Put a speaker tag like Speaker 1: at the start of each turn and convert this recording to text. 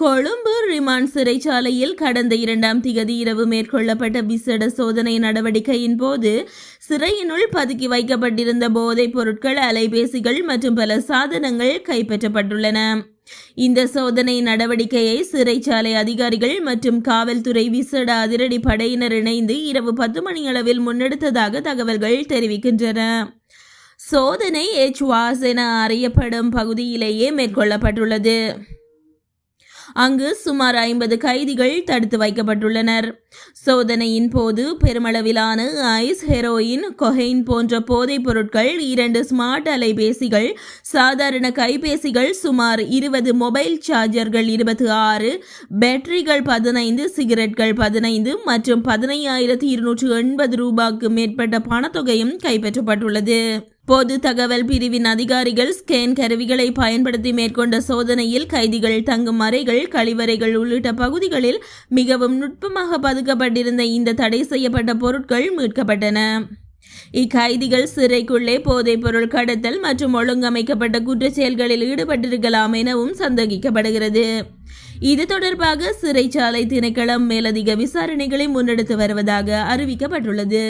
Speaker 1: Colombo remand சிறைச்சாலையில் கடந்த இரண்டாம் திகதி இரவு மேற்கொள்ளப்பட்ட விசேட சோதனை நடவடிக்கையின் போது சிறையினுள் பதுக்கி வைக்கப்பட்டிருந்த போதைப் பொருட்கள் அலைபேசிகள் மற்றும் பல சாதனங்கள் கைப்பற்றப்பட்டுள்ளன. இந்த சோதனை நடவடிக்கையை சிறைச்சாலை அதிகாரிகள் மற்றும் காவல்துறை விசேட அதிரடி படையினர் இணைந்து இரவு பத்து மணியளவில் முன்னெடுத்ததாக தகவல்கள் தெரிவிக்கின்றன. சோதனை எச் வாஸ் என அறியப்படும் பகுதியிலேயே மேற்கொள்ளப்பட்டுள்ளது. அங்கு சுமார் ஐம்பது கைதிகள் தடுத்து வைக்கப்பட்டுள்ளனர். சோதனையின் போது பெருமளவிலான ஐஸ் ஹெரோயின் கொஹெயின் போன்ற போதைப் பொருட்கள் இரண்டு ஸ்மார்ட் அலைபேசிகள் சாதாரண கைபேசிகள் சுமார் இருபது மொபைல் சார்ஜர்கள் இருபத்தி ஆறு பேட்டரிகள் பதினைந்து சிகரெட்கள் பதினைந்து மற்றும் பதினையாயிரத்தி இருநூற்று எண்பது ரூபாய்க்கு மேற்பட்ட பணத்தொகையும் கைப்பற்றப்பட்டுள்ளது. பொது தகவல் பிரிவின் அதிகாரிகள் ஸ்கேன் கருவிகளை பயன்படுத்தி மேற்கொண்ட சோதனையில் கைதிகள் தங்கும் அறைகள் கழிவறைகள் உள்ளிட்ட பகுதிகளில் மிகவும் நுட்பமாக பதுக்கப்பட்டிருந்த இந்த தடை செய்யப்பட்ட பொருட்கள் மீட்கப்பட்டன. இக்கைதிகள் சிறைக்குள்ளே போதைப்பொருள் கடத்தல் மற்றும் ஒழுங்கமைக்கப்பட்ட குற்றச் செயல்களில் ஈடுபட்டிருக்கலாம் எனவும் சந்தேகிக்கப்படுகிறது. இது தொடர்பாக சிறைச்சாலை திணைக்களம் மேலதிக விசாரணைகளை முன்னெடுத்து வருவதாக அறிவிக்கப்பட்டுள்ளது.